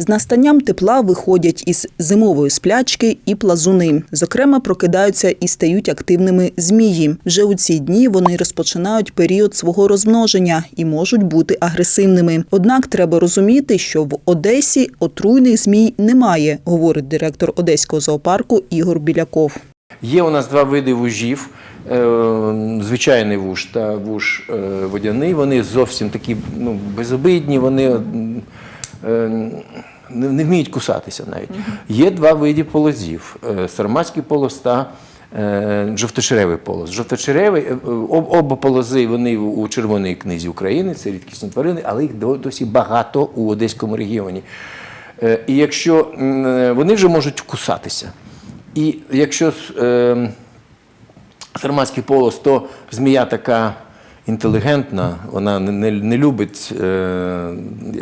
З настанням тепла виходять із зимової сплячки і плазуни. Зокрема, прокидаються і стають активними змії. Вже у ці дні вони розпочинають період свого розмноження і можуть бути агресивними. Однак треба розуміти, що в Одесі отруйних змій немає, говорить директор Одеського зоопарку Ігор Біляков. Є у нас два види вужів. е, Звичайний вуж та вуж е, водяний. Вони зовсім такі ну, безобидні, вони е, не вміють кусатися навіть. Є два види полозів: е, сарматський полоз та е, жовтошеревий полоз. Жовтошеревий, е, об- оба полози вони у Червоній книзі України, це рідкісні тварини, але їх досі багато у Одеському регіоні. І якщо вони вже можуть кусатися. І якщо сарматський полос, то змія така інтелігентна, вона не, не, не любить е,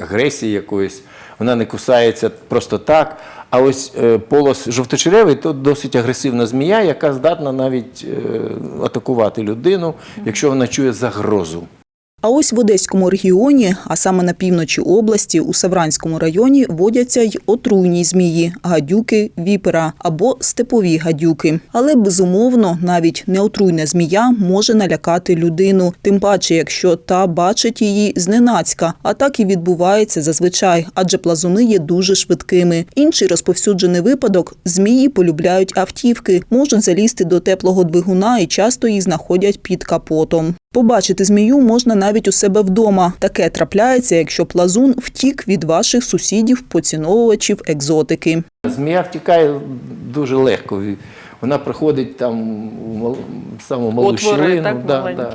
агресії якоїсь, вона не кусається просто так. А ось е, полос жовточеревий то досить агресивна змія, яка здатна навіть е, атакувати людину, якщо вона чує загрозу. А ось в Одеському регіоні, а саме на півночі області, у Савранському районі, водяться й отруйні змії гадюки, віпера або степові гадюки. Але безумовно, навіть неотруйна змія може налякати людину, тим паче, якщо та бачить її зненацька. А так і відбувається зазвичай, адже плазуни є дуже швидкими. Інший розповсюджений випадок змії полюбляють автівки, можуть залізти до теплого двигуна і часто їх знаходять під капотом. Побачити змію можна навіть у себе вдома. Таке трапляється, якщо плазун втік від ваших сусідів-поціновувачів екзотики. Змія втікає дуже легко. Вона проходить там у мал- саму малу Отвори, щілину. так, да, да.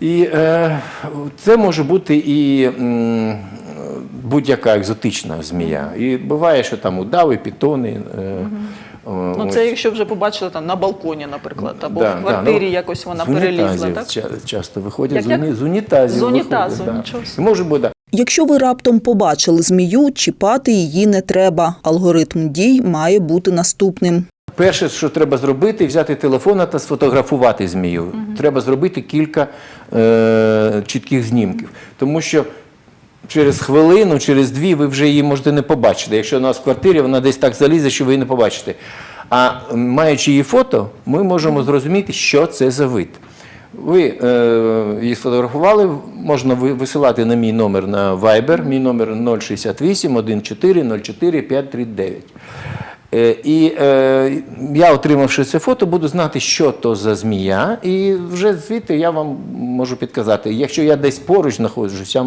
І е, це може бути і будь-яка екзотична змія. І буває, що там удави, пітони. Е, о, Ну це якщо вже побачили там на балконі, наприклад, або Да, в да, квартирі ну, якось вона перелізла, так? ча- Часто виходять Як- як? з унітазів. З унітазу, да. нічого Може бути. Якщо ви раптом побачили змію, чіпати її не треба. Алгоритм дій має бути наступним. Перше, що треба зробити, взяти телефон та сфотографувати змію. Треба зробити кілька е, чітких знімків. Тому що через хвилину, через дві ви вже її можете не побачити. Якщо у нас в квартирі, вона десь так залізе, що ви її не побачите. А маючи її фото, ми можемо зрозуміти, що це за вид. Ви е, її сфотографували, можна висилати на мій номер на Viber, мій номер 068 14 04 539. Е, І е, я, отримавши це фото, буду знати, що то за змія, і вже звідти я вам можу підказати. Якщо я десь поруч знаходжусь, я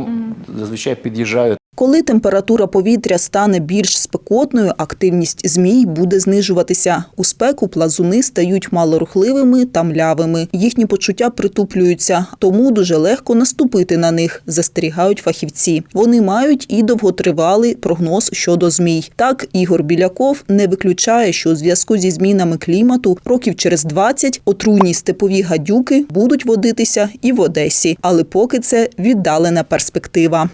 зазвичай під'їжджаю. Коли температура повітря стане більш спекотною, активність змій буде знижуватися. У спеку плазуни стають малорухливими та млявими. Їхні почуття притуплюються, тому дуже легко наступити на них, застерігають фахівці. Вони мають і довготривалий прогноз щодо змій. Так, Ігор Біляков не виключає, що у зв'язку зі змінами клімату років через 20 отруйні степові гадюки будуть водитися і в Одесі, але поки це віддалена перспектива.